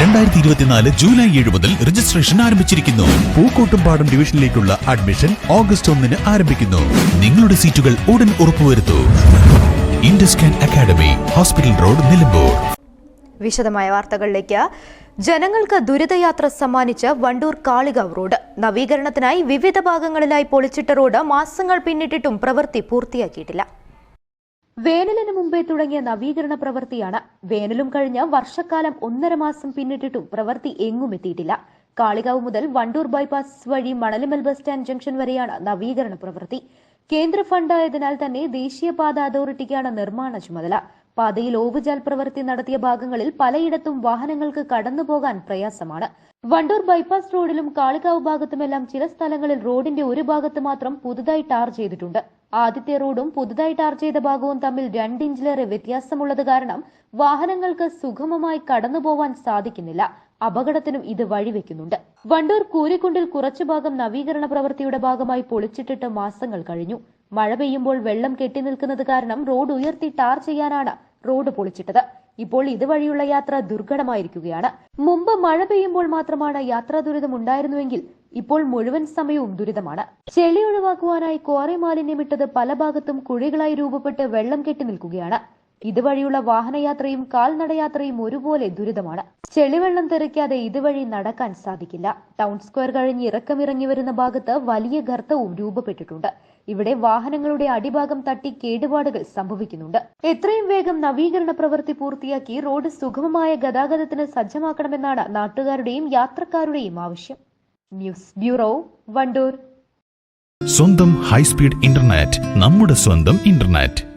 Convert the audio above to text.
രണ്ടായിരത്തി ഇരുപത്തിനാല് ജൂലൈ ഏഴ് മുതൽ രജിസ്ട്രേഷൻ ആരംഭിച്ചിരിക്കുന്നു. പൂക്കോട്ടുംപാടം ഡിവിഷനിലേക്കുള്ള അഡ്മിഷൻ ഓഗസ്റ്റ് ഒന്നിന് ആരംഭിക്കുന്നു. നിങ്ങളുടെ സീറ്റുകൾ ഉടൻ ഉറപ്പുവരുത്തൂ. Induscan academy hospital road Nilambur. വിശദമായ വാർത്തകളിലേക്ക്. ജനങ്ങൾക്ക് ദുരിതയാത്ര സമ്മാനിച്ച് വണ്ടൂർ കാളികാവ് റോഡ്. നവീകരണത്തിനായി വിവിധ ഭാഗങ്ങളിലായി പൊളിച്ചിട്ട റോഡ് മാസങ്ങൾ പിന്നിട്ടിട്ടും പ്രവൃത്തി പൂർത്തിയാക്കിയിട്ടില്ല. വേനലിന് മുമ്പേ തുടങ്ങിയ നവീകരണ പ്രവൃത്തിയാണ് വേനലും കഴിഞ്ഞ വർഷക്കാലം ഒന്നര മാസം പിന്നിട്ടിട്ടും പ്രവൃത്തി എങ്ങും എത്തിയിട്ടില്ല. കാളികാവ് മുതൽ വണ്ടൂർ ബൈപ്പാസ് വഴി മണലിമൽ ബസ് സ്റ്റാൻഡ് ജംഗ്ഷൻ വരെയാണ് നവീകരണ പ്രവൃത്തി. കേന്ദ്ര ഫണ്ടായതിനാൽ തന്നെ ദേശീയപാത അതോറിറ്റിക്കാണ് നിർമ്മാണ ചുമതല. പാതയിൽ ഓവുചാൽ പ്രവൃത്തി നടത്തിയ ഭാഗങ്ങളിൽ പലയിടത്തും വാഹനങ്ങൾക്ക് കടന്നുപോകാൻ പ്രയാസമാണ്. വണ്ടൂർ ബൈപ്പാസ് റോഡിലും കാളികാവ് ഭാഗത്തുമെല്ലാം ചില സ്ഥലങ്ങളിൽ റോഡിന്റെ ഒരു ഭാഗത്ത് മാത്രം പുതുതായി ടാർ ചെയ്തിട്ടുണ്ട്. ആദ്യത്തെ റോഡും പുതുതായി ടാർ ചെയ്ത ഭാഗവും തമ്മിൽ രണ്ടിഞ്ചിലേറെ വ്യത്യാസമുള്ളത് കാരണം വാഹനങ്ങൾക്ക് സുഗമമായി കടന്നുപോവാൻ സാധിക്കുന്നില്ല. അപകടത്തിനും ഇത് വഴിവെക്കുന്നുണ്ട്. വണ്ടൂർ കൂരിക്കുണ്ടിൽ കുറച്ചു ഭാഗം നവീകരണ പ്രവൃത്തിയുടെ ഭാഗമായി പൊളിച്ചിട്ടിട്ട് മാസങ്ങൾ കഴിഞ്ഞു. മഴ പെയ്യുമ്പോൾ വെള്ളം കെട്ടിനിൽക്കുന്നത് കാരണം റോഡ് ഉയർത്തി ടാർ ചെയ്യാനാണ് റോഡ് പൊളിച്ചിട്ടത്. ഇപ്പോൾ ഇതുവഴിയുള്ള യാത്ര ദുർഘടമായിരിക്കുകയാണ്. മുമ്പ് മഴ പെയ്യുമ്പോൾ മാത്രമാണ് യാത്രാ ദുരിതം ഉണ്ടായിരുന്നുവെങ്കിൽ ഇപ്പോൾ മുഴുവൻ സമയവും ദുരിതമാണ്. ചെളി ഒഴിവാക്കുവാനായി ക്വാറി മാലിന്യമിട്ടത് പല ഭാഗത്തും കുഴികളായി രൂപപ്പെട്ട് വെള്ളം കെട്ടി നിൽക്കുകയാണ്. ഇതുവഴിയുള്ള വാഹനയാത്രയും കാൽനടയാത്രയും ഒരുപോലെ ദുരിതമാണ്. ചെളിവെള്ളം തെറിക്കാതെ ഇതുവഴി നടക്കാൻ സാധിക്കില്ല. ടൗൺ സ്ക്വയർ കഴിഞ്ഞ് ഇറക്കമിറങ്ങി വരുന്ന ഭാഗത്ത് വലിയ ഗർത്തവും രൂപപ്പെട്ടിട്ടുണ്ട്. ഇവിടെ വാഹനങ്ങളുടെ അടിഭാഗം തട്ടി കേടുപാടുകൾ സംഭവിക്കുന്നുണ്ട്. എത്രയും വേഗം നവീകരണ പ്രവൃത്തി പൂർത്തിയാക്കി റോഡ് സുഗമമായ ഗതാഗതത്തിന് സജ്ജമാക്കണമെന്നാണ് നാട്ടുകാരുടെയും യാത്രക്കാരുടെയും ആവശ്യം. News bureau Wandoor. സ്വന്തം ഹൈസ്പീഡ് ഇന്റർനെറ്റ് നമ്മുടെ സ്വന്തം ഇന്റർനെറ്റ്.